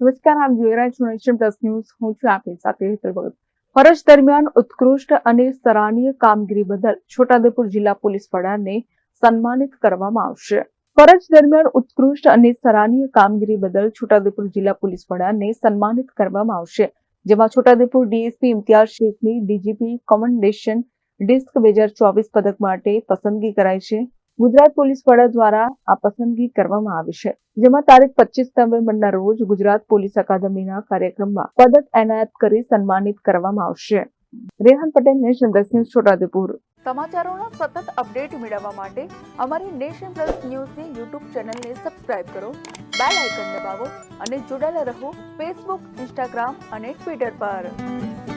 નમસ્કાર, આપ જોઈ નેશન પ્લસ ન્યૂઝ. હું છું આપની સાથે હેતલ ફરજ દરમિયાન ઉત્કૃષ્ટ અને સરાહનીય કામગીરી બદલ છોટાઉદેપુર જિલ્લા પોલીસ વડાને સન્માનિત કરવામાં આવશે. ફરજ દરમિયાન ઉત્કૃષ્ટ અને સરાહનીય કામગીરી બદલ છોટાઉદેપુર જિલ્લા પોલીસ વડાને સન્માનિત કરવામાં આવશે. જેમાં છોટાઉદેપુર ડીએસપી ઇમ્તિયાઝ શેખની ડીજીપી કોમેન્ડેશન ડિસ્ક બે હજાર ચોવીસ પદક માટે પસંદગી કરાઈ છે. ગુજરાત પોલીસ વડા દ્વારા આ પસંદગી કરવામાં આવી છે. જેમાં તારીખ પચીસ નવેમ્બરના રોજ ગુજરાત પોલીસ અકાદમીના કાર્યક્રમમાં પદક એનાયત કરી સન્માનિત કરવામાં આવશે. Rehan Patel, nation plus news, Chhota Udepur. સમાચારોના સતત અપડેટ મેળવવા માટે અમારી નેશન પ્લસ ન્યૂઝની યુટ્યુબ ચેનલને સબસ્ક્રાઇબ કરો, બેલ આઇકન દબાવો અને જોડાયેલા રહો ફેસબુક, ઇન્સ્ટાગ્રામ અને ટ્વિટર પર.